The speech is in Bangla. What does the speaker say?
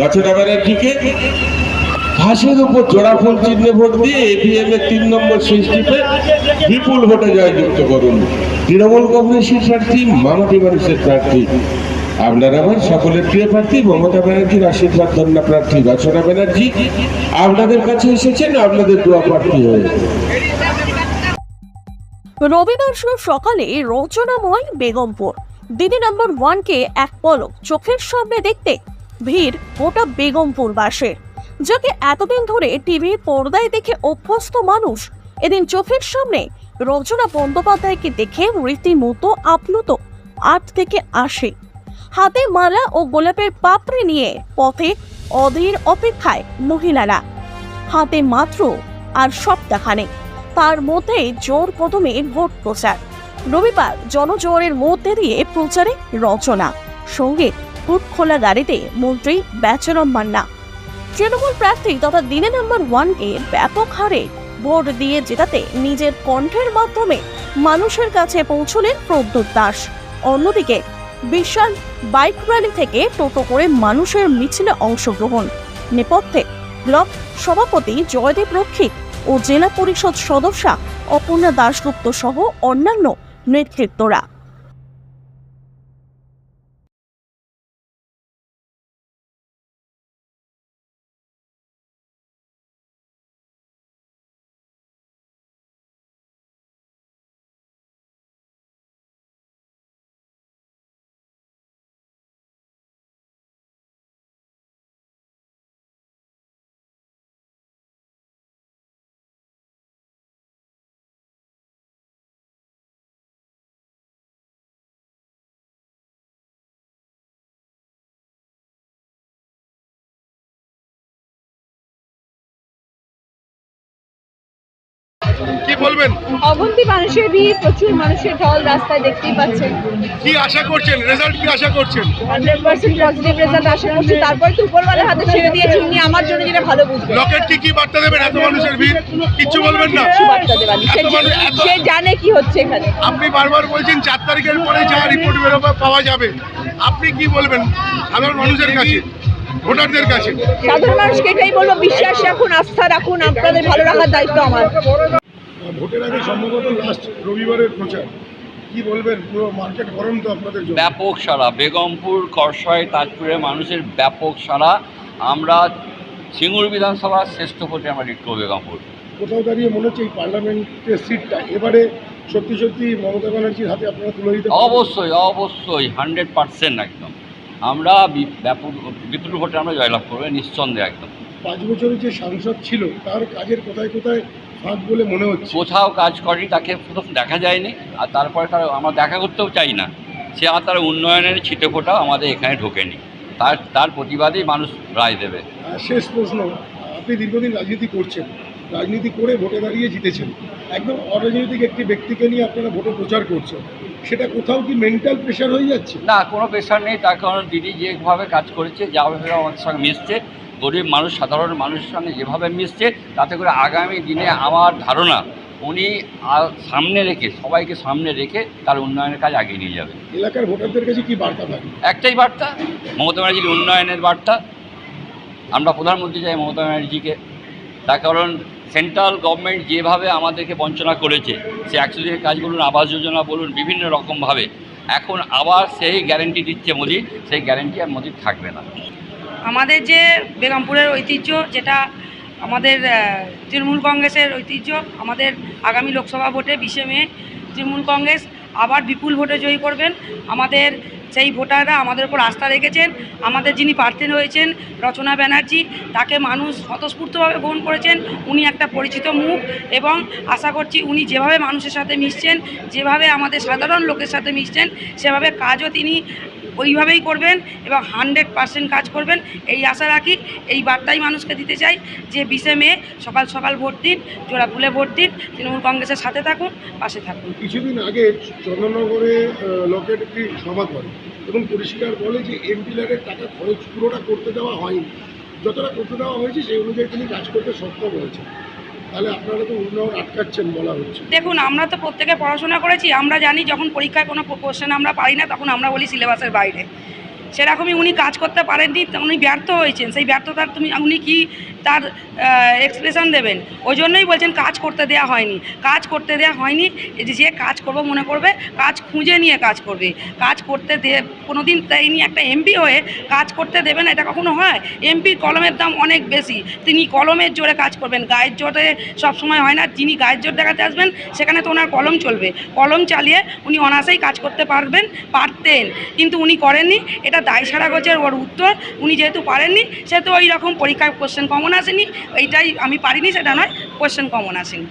রচনা ব্যানার্জিকে হাসির উপর জোড়াফুল চিহ্নে ভোট দিয়ে এপিএম তিন নম্বর সৃষ্টিতে বিপুল ভোটে জয়যুক্ত করুন। তৃণমূল কংগ্রেসের প্রার্থী মামাটি মানুষের প্রার্থী, আপনার আমার সকলের প্রিয় প্রার্থী, মমতা ব্যানার্জির আশীর্বাদ ধন্যা প্রার্থী, রচনা ব্যানার্জি, আপনাদের কাছে এসেছেন আপনাদের দোয়া প্রার্থী হয়ে। রবিবার সকালে রচনাময় বেগমপুর। দিদি নম্বর ওয়ানকে এক পলক চোখের সামনে দেখতে ভিড় গোটা বেগমপুর বাসের যাকে এতদিন ধরে টিভি পর্দায় দেখে অভ্যস্ত মানুষ, এদিন চোখের সামনে রচনা বন্দ্যোপাধ্যায়কে দেখে রীতিমতো আপ্লুত আট থেকে আসে হাতে মালা ও গোলাপের পাপড়ি নিয়ে পথে অধীর অপেক্ষায় মহিলারা। হাতে মাত্র আর সপ্তাহখানে তার মধ্যে জোর কদমে ভোট প্রচার। রবিবার জনজোয়ারের মধ্যে দিয়ে প্রচারে রচনা। সঙ্গে হুট খোলা গাড়িতে মন্ত্রী বেচরম মান্না। তৃণমূল প্রার্থী তথা দিনে নম্বর ওয়ানকে ব্যাপক হারে ভোট দিয়ে জেতাতে নিজের কণ্ঠের মাধ্যমে মানুষের কাছে পৌঁছলেন প্রদ্যুৎ দাস। অন্যদিকে বিশাল বাইক র্যালি থেকে টোটো করে মানুষের মিছিলে অংশগ্রহণ। নেপথ্যে ব্লক সভাপতি জয়দেব রক্ষিত ও জেলা পরিষদ সদস্যা অপর্ণা দাশগুপ্ত সহ অন্যান্য নেতৃত্বরা কি বলবেন? অগন্তি মানুষের ভিড় প্রচুর মানুষের ঢল রাস্তায় দেখতেই পাচ্ছেন। কি আশা করছেন? রেজাল্ট কি আশা করছেন? হান্ড্রেড পার্সেন্ট পজিটিভ রেজাল্ট আশা করছি। তারপরে তো উপরওয়ালার হাতে ছেড়ে দিয়েছি উনি আমার জন্য যেটা ভালো বুঝবে। লকেট কি কি বার্তা দেবেন? এত মানুষের ভিড় কিচ্ছু বলবেন না। কিছু বার্তা এত সে জানে কি হচ্ছে এখানে। আপনি বারবার বলছেন চার তারিখের পরে যা রিপোর্ট বেরোবে পাওয়া যাবে। আপনি কি বলবেন সাধারণ মানুষের কাছে ভোটারদের কাছে? সাধারণ মানুষকে এটাই বলব বিশ্বাস রাখুন আস্থা রাখুন। আপনাদের ভালো রাখার দায়িত্ব আমার। ভোটের আগে সম্ভবত লাস্ট রবিবারের প্রচার। কি বলবেন? পুরো মার্কেট গরম তো আপনাদের ব্যাপক সারা বেগমপুর করসয় তাজপুরের মানুষের ব্যাপক সারা আমরা সিঙ্গুর বিধানসভার শ্রেষ্ঠ ভোটে আমরা করব বেগমপুর। কোথাও দাঁড়িয়ে মনে হচ্ছে এই পার্লামেন্টের সিটটা এবারে সত্যি সত্যি মমতা ব্যানার্জির হাতে আপনারা তুলে দিতে অবশ্যই অবশ্যই হান্ড্রেড পার্সেন্ট একদম। আমরা ব্যাপক বিপুল ভোটে আমরা জয়লাভ করব নিঃসন্দেহে একদম। পাঁচ বছরের যে সাংসদ ছিল তার কাজের কোথায় কোথায় ফাঁক বলে মনে হচ্ছে। কোথাও কাজ করেনি তাকে প্রথম দেখা যায়নি আর তারপরে তার আমরা দেখা করতেও চাই না। সে আর তার উন্নয়নের ছিটে ফোটাও আমাদের এখানে ঢোকেনি। তার তার প্রতিবাদেই মানুষ রায় দেবে। শেষ প্রশ্ন আপনি দীর্ঘদিন রাজনীতি করছেন। রাজনীতি করে ভোটে দাঁড়িয়ে জিতেছেন। একদম অরাজনৈতিক একটি ব্যক্তিকে নিয়ে আপনারা ভোটে প্রচার করছেন। সেটা কোথাও কি মেন্টাল প্রেশার হয়ে যাচ্ছে? না কোনো প্রেশার নেই তার কারণ দিদি যেভাবে কাজ করেছে যেভাবে আমাদের সঙ্গে মিশছে গরিব মানুষ সাধারণ মানুষের সঙ্গে যেভাবে মিশছে তাতে করে আগামী দিনে আমার ধারণা উনি সামনে রেখে সবাইকে সামনে রেখে তার উন্নয়নের কাজ এগিয়ে নিয়ে যাবে। এলাকার ভোটারদের কাছে কি বার্তা থাকে একটাই বার্তা মমতা ব্যানার্জির উন্নয়নের বার্তা। আমরা প্রধানমন্ত্রী চাই মমতা ব্যানার্জিকে তার কারণ সেন্ট্রাল গভর্নমেন্ট যেভাবে আমাদেরকে বঞ্চনা করেছে, সে একশো কাজ বলুন আবাস যোজনা বলুন, বিভিন্ন রকমভাবে। এখন আবার সেই গ্যারেন্টি দিচ্ছে মোদি, সেই গ্যারেন্টি আর মোদির থাকবে না। আমাদের যে বেগমপুরের ঐতিহ্য, যেটা আমাদের তৃণমূল কংগ্রেসের ঐতিহ্য, আমাদের আগামী লোকসভা ভোটে বিশে মে তৃণমূল কংগ্রেস আবার বিপুল ভোটে জয়ী করবেন। আমাদের সেই ভোটাররা আমাদের উপর আস্থা রেখেছেন, আমাদের যিনি প্রার্থী রয়েছেন রচনা ব্যানার্জি, তাকে মানুষ স্বতঃস্ফূর্তভাবে গ্রহণ করেছেন, উনি একটা পরিচিত মুখ এবং আশা করছি উনি যেভাবে মানুষের সাথে মিশছেন, যেভাবে আমাদের সাধারণ লোকের সাথে মিশছেন, সেভাবে কাজও তিনি ওইভাবেই করবেন এবং হান্ড্রেড পার্সেন্ট কাজ করবেন। এই আশা রাখি, এই বার্তাই মানুষকে দিতে চাই যে বিশে মে সকাল সকাল ভোট দিন জোড়া ফুলে ভোট দিন, তৃণমূল কংগ্রেসের সাথে থাকুন, পাশে থাকুন। কিছুদিন আগে চন্দননগরে লকেট একটি সভা করে এবং পরিষ্কার বলে যে এমপিলারের টাকা খরচ পুরোটা করতে দেওয়া হয়নি। যতটা করতে দেওয়া হয়েছে সেই অনুযায়ী তিনি কাজ করতে সক্ষম হয়েছে তাহলে আপনারা তো উন্নয়ন আটকাচ্ছেন বলা হচ্ছে। দেখুন, আমরা তো প্রত্যেকে পড়াশোনা করেছি, আমরা জানি যখন পরীক্ষায় কোনো কোশ্চেন আমরা পারি না, তখন আমরা বলি সিলেবাসের বাইরে। সেরকমই উনি কাজ করতে পারেননি উনি ব্যর্থ হয়েছেন। সেই ব্যর্থতার তুমি উনি কি তার এক্সপ্রেশন দেবেন। ওই জন্যই বলছেন কাজ করতে দেওয়া হয়নি। কাজ করতে দেওয়া হয়নি যে কাজ করব মনে করবে, কাজ খুঁজে নিয়ে কাজ করবে। কাজ করতে দে কোনো দিন তাইনি একটা এমপি হয়ে কাজ করতে দেবে না, এটা কখনো হয়? এমপির কলমের দাম অনেক বেশি। তিনি কলমের জোরে কাজ করবেন। গায়ের জোরে সবসময় হয় না, যিনি গায়ের জোর দেখাতে আসবেন, সেখানে তো ওনার কলম চলবে। কলম চালিয়ে উনি অনায়াসেই কাজ করতে পারবেন, পারতেন। কিন্তু উনি করেননি। এটা দায় সারা গোছের ওর উত্তর। উনি যেহেতু পারেননি সেহেতু ওই রকম পরীক্ষা কোশ্চেন কমন আসেনি এইটাই আমি পারিনি সেটা নয় কোয়েশ্চেন কমন আসেনি।